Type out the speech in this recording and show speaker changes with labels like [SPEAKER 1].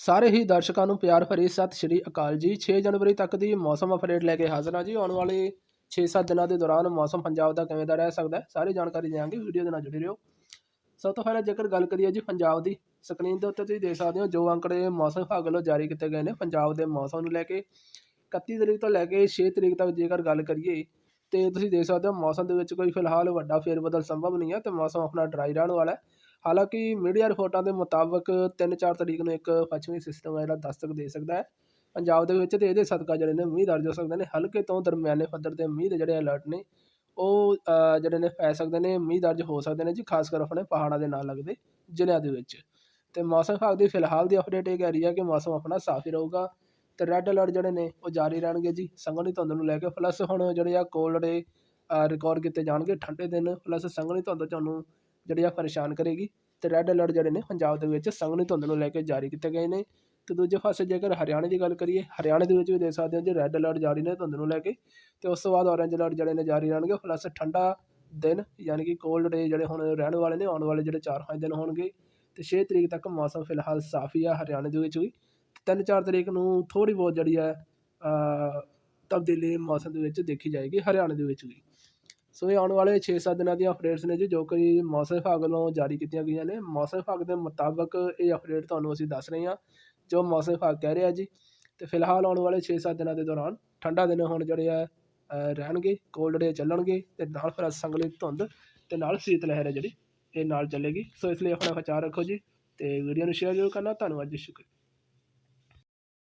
[SPEAKER 1] ਸਾਰੇ ਹੀ ਦਰਸ਼ਕਾਂ ਨੂੰ ਪਿਆਰ ਭਰੀ ਸਤਿ ਸ਼੍ਰੀ ਅਕਾਲ ਜੀ। 6 ਜਨਵਰੀ ਤੱਕ ਦੀ ਮੌਸਮ ਅਪਡੇਟ ਲੈ ਕੇ ਹਾਜ਼ਰ ਹਾਂ ਜੀ। ਆਉਣ ਵਾਲੇ 6-7 ਦਿਨਾਂ ਦੇ ਦੌਰਾਨ ਮੌਸਮ ਪੰਜਾਬ ਦਾ ਕਿਵੇਂ ਦਾ ਰਹਿ ਸਕਦਾ ਹੈ, ਸਾਰੀ ਜਾਣਕਾਰੀ ਦਿਆਂਗੇ। ਵੀਡੀਓ ਦੇ ਨਾਲ ਜੁੜੇ ਰਹੋ। ਸਭ ਤੋਂ ਪਹਿਲਾਂ ਜੇਕਰ ਗੱਲ ਕਰੀਏ ਜੀ ਪੰਜਾਬ ਦੀ ਸਕਰੀਨ ਦੇ ਉੱਤੇ ਤੁਸੀਂ ਦੇਖ ਸਕਦੇ ਹੋ, ਜੋ ਅੰਕੜੇ ਮੌਸਮ ਵਿਭਾਗ ਵੱਲੋਂ ਜਾਰੀ ਕੀਤੇ ਗਏ ਨੇ, ਪੰਜਾਬ ਦੇ ਮੌਸਮ ਨੂੰ ਲੈ ਕੇ 31 ਤਰੀਕ ਤੋਂ ਲੈ ਕੇ 6 ਤਰੀਕ ਤੱਕ ਜੇਕਰ ਗੱਲ ਕਰੀਏ ਤੇ ਤੁਸੀਂ ਦੇਖ ਸਕਦੇ ਹੋ ਮੌਸਮ ਦੇ ਵਿੱਚ ਕੋਈ ਫਿਲਹਾਲ ਵੱਡਾ ਫੇਰਬਦਲ ਸੰਭਵ ਨਹੀਂ ਹੈ ਤੇ ਮੌਸਮ ਆਪਣਾ ਡਰਾਈ ਰਹਿਣ ਵਾਲਾ ਹੈ। ਹਾਲਾਂਕਿ ਮੀਡੀਆ ਰਿਪੋਰਟਾਂ ਦੇ ਮੁਤਾਬਕ 3-4 ਤਰੀਕ ਨੂੰ ਇੱਕ ਪੱਛਮੀ ਸਿਸਟਮ ਹੈ ਜਿਹੜਾ ਦਸਤਕ ਦੇ ਸਕਦਾ ਹੈ। ਪੰਜਾਬ ਦੇ ਵਿੱਚ ਅਤੇ ਇਹਦੇ ਸਦਕਾ ਜਿਹੜੇ ਨੇ ਮੀਂਹ ਦਰਜ ਹੋ ਸਕਦੇ ਨੇ। ਹਲਕੇ ਤੋਂ ਦਰਮਿਆਨੇ ਪੱਧਰ ਦੇ ਮੀਂਹ ਦੇ ਜਿਹੜੇ ਅਲਰਟ ਨੇ, ਉਹ ਜਿਹੜੇ ਨੇ ਪੈ ਸਕਦੇ ਨੇ ਮੀਂਹ ਦਰਜ ਹੋ ਸਕਦੇ ਨੇ ਜੀ, ਖਾਸ ਕਰ ਆਪਣੇ ਪਹਾੜਾਂ ਦੇ ਨਾਲ ਲੱਗਦੇ ਜ਼ਿਲ੍ਹਿਆਂ ਦੇ ਵਿੱਚ। ਤੇ ਮੌਸਮ ਵਿਭਾਗ ਦੀ ਫਿਲਹਾਲ ਦੀ ਅਪਡੇਟ ਇਹ ਕਹਿ ਰਹੀ ਹੈ ਕਿ ਮੌਸਮ ਆਪਣਾ ਸਾਫ਼ ਹੀ ਰਹੂਗਾ ਤੇ ਰੈੱਡ ਅਲਰਟ ਜਿਹੜੇ ਨੇ, ਉਹ ਜਾਰੀ ਰਹਿਣਗੇ ਜੀ। ਸੰਘਣੀ ਧੁੰਦ ਨੂੰ ਲੈ ਕੇ ਪਲੱਸ ਹੁਣ ਜਿਹੜੇ ਆ ਕੋਲਡ ਡੇ ਰਿਕਾਰਡ ਕੀਤੇ ਜਾਣਗੇ। ਠੰਡੇ ਦਿਨ ਪਲੱਸ ਸੰਘਣੀ ਧੁੰਦ ਤੁਹਾਨੂੰ ਜਿਹੜੀ ਆ ਪਰੇਸ਼ਾਨ ਕਰੇਗੀ ਅਤੇ ਰੈੱਡ ਅਲਰਟ ਜਿਹੜੇ ਨੇ ਪੰਜਾਬ ਦੇ ਵਿੱਚ ਸੰਘਣੀ ਧੁੰਦ ਨੂੰ ਲੈ ਕੇ ਜਾਰੀ ਕੀਤੇ ਗਏ ਨੇ। ਅਤੇ ਦੂਜੇ ਪਾਸੇ ਜੇਕਰ ਹਰਿਆਣੇ ਦੀ ਗੱਲ ਕਰੀਏ, ਹਰਿਆਣੇ ਦੇ ਵਿੱਚ ਵੀ ਦੇਖ ਸਕਦੇ ਹੋ ਜੀ ਰੈੱਡ ਅਲਰਟ ਜਾਰੀ ਨੇ ਧੁੰਦ ਨੂੰ ਲੈ ਕੇ ਅਤੇ ਉਸ ਤੋਂ ਬਾਅਦ ਔਰੇਂਜ ਅਲਰਟ ਜਿਹੜੇ ਨੇ ਜਾਰੀ ਰਹਿਣਗੇ ਪਲੱਸ ਠੰਡਾ ਦਿਨ, ਯਾਨੀ ਕਿ ਕੋਲਡ ਡੇ ਜਿਹੜੇ ਹੁਣ ਰਹਿਣ ਵਾਲੇ ਨੇ, ਆਉਣ ਵਾਲੇ ਜਿਹੜੇ 4-5 ਦਿਨ ਹੋਣਗੇ ਅਤੇ 6 ਤਰੀਕ ਤੱਕ ਮੌਸਮ ਫਿਲਹਾਲ ਸਾਫ਼ ਹੀ ਆ ਹਰਿਆਣੇ ਦੇ ਵਿੱਚ ਵੀ। 3-4 ਤਰੀਕ ਨੂੰ ਥੋੜ੍ਹੀ ਬਹੁਤ ਜਿਹੜੀ ਹੈ ਤਬਦੀਲੀ ਮੌਸਮ ਦੇ ਵਿੱਚ ਦੇਖੀ ਜਾਏਗੀ ਹਰਿਆਣੇ ਦੇ ਵਿੱਚ ਵੀ। ਸੋ ਇਹ ਆਉਣ ਵਾਲੇ 6-7 ਦਿਨਾਂ ਦੀਆਂ ਅਪਡੇਟਸ ਨੇ ਜੀ, ਜੋ ਕਿ ਮੌਸਮ ਵਿਭਾਗ ਵੱਲੋਂ ਜਾਰੀ ਕੀਤੀਆਂ ਗਈਆਂ ਨੇ। ਮੌਸਮ ਵਿਭਾਗ ਦੇ ਮੁਤਾਬਕ ਇਹ ਅਪਡੇਟ ਤੁਹਾਨੂੰ ਅਸੀਂ ਦੱਸ ਰਹੇ ਹਾਂ, ਜੋ ਮੌਸਮ ਵਿਭਾਗ ਕਹਿ ਰਿਹਾ ਜੀ। ਤੇ ਫਿਲਹਾਲ ਆਉਣ ਵਾਲੇ 6-7 ਦਿਨਾਂ ਦੇ ਦੌਰਾਨ ਠੰਡਾ ਦਿਨ ਹੁਣ ਜਿਹੜੇ ਆ ਰਹਿਣਗੇ ਕੋਲਡ ਡੇ ਚੱਲਣਗੇ ਤੇ ਨਾਲ ਫਿਰ ਸੰਗਲੀ ਧੁੰਦ ਤੇ ਨਾਲ ਸੀਤ ਲਹਿਰ ਹੈ ਜਿਹੜੀ, ਇਹ ਨਾਲ ਚੱਲੇਗੀ। ਸੋ ਇਸ ਲਈ ਆਪਣਾ ਖਿਆਲ ਰੱਖੋ ਜੀ ਤੇ ਵੀਡੀਓ ਨੂੰ ਸ਼ੇਅਰ ਜ਼ਰੂਰ ਕਰਨਾ। ਧੰਨਵਾਦ ਜੀ, ਸ਼ੁਕਰੀਆ।